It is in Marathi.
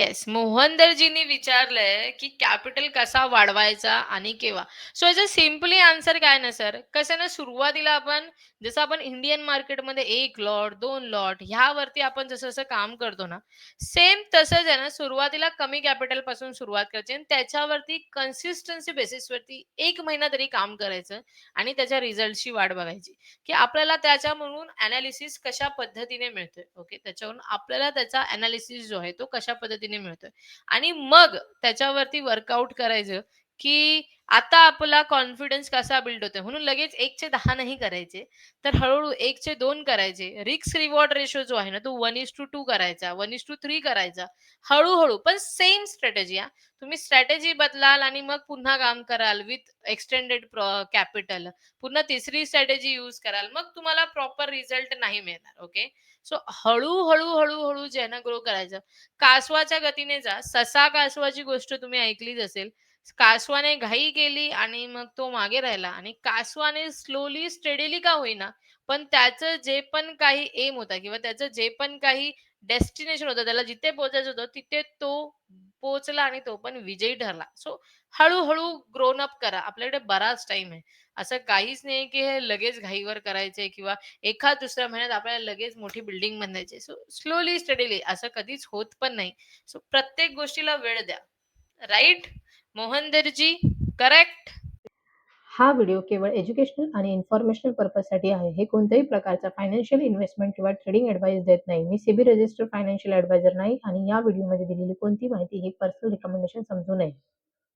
येस. मोहनदरजींनी विचारलंय, की कॅपिटल कसा वाढवायचा आणि केव्हा? सो याचं सिंपली आन्सर काय ना सर, कसं ना सुरुवातीला आपण जसं आपण इंडियन मार्केटमध्ये एक लॉट, दोन लॉट ह्यावरती आपण जसं-जसं काम करतो ना, सेम तसंच आहे ना सुरुवातीला कमी कॅपिटलपासून सुरुवात करायची आणि त्याच्यावरती कन्सिस्टन्सी बेसिसवरती एक महिना तरी काम करायचं आणि त्याच्या रिझल्टची वाट बघायची, की आपल्याला त्याच्यामधून अनालिसिस कशा पद्धतीने मिळतोय. ओके. त्याच्यावरून आपल्याला त्याचा एनालिसिस जो आहे तो कशा पद्धतीने मिळतोय. आणि मग त्याच्यावरती वर्कआउट करायचं, की आता आपला कॉन्फिडन्स कसा बिल्ड होतोय. म्हणून लगेच 1 चे 10 नाही करायचे. तर हळूहळू एकचे दोन करायचे. रिक्स रिवॉर्ड रेशो जो आहे ना तो 1:2 करायचा, 1:3 करायचा. हळूहळू पण सेम स्ट्रॅटेजी हा तुम्ही स्ट्रॅटेजी बदलाल आणि मग पुन्हा काम कराल विथ एक्सटेंडेड कॅपिटल. पुन्हा तिसरी स्ट्रॅटेजी यूज कराल. मग तुम्हाला प्रॉपर रिझल्ट नाही मिळणार. ओके. सो हळूहळू हळूहळू हळू-हळू जे आहे ना ग्रो करायचं. कासवाच्या गतीने जा. ससा कासवाची गोष्ट तुम्ही ऐकलीच असेल. कासवाने घाई केली आणि मग तो मागे राहिला आणि कासवाने स्लोली, स्टेडीली का होईना, पण त्याचं जे पण काही एम होता किंवा त्याचं जे पण काही डेस्टिनेशन होतं, त्याला जिथे पोहोचायचं होतं, तिथे तो पोहोचला आणि तो पण विजयी ठरला. सो हळूहळू ग्रोन अप करा. आपल्याकडे बराच टाइम आहे. असं काहीच नाही, की हे लगेच घाईवर करायचे किंवा एखाद दुसऱ्या महिन्यात आपल्याला लगेच मोठी बिल्डिंग बांधायची सो स्लोली, स्टडीली असं कधीच होत पण नाही. सो प्रत्येक गोष्टीला वेळ द्या. राईट मोहनदरजी, करेक्ट? हा व्हिडिओ केवळ एज्युकेशनल आणि इन्फॉर्मेशनल पर्पजसाठी आहे. हे कोणत्याही प्रकारचा फायनान्शियल इन्व्हेस्टमेंट किंवा ट्रेडिंग ॲडवाइस देत नाही. मी सेबी रजिस्टर्ड फायनान्शियल ॲडवायझर नाही आणि या व्हिडिओमध्ये दिलेली कोणती माहिती ही पर्सनल रिकमेंडेशन समजू नये.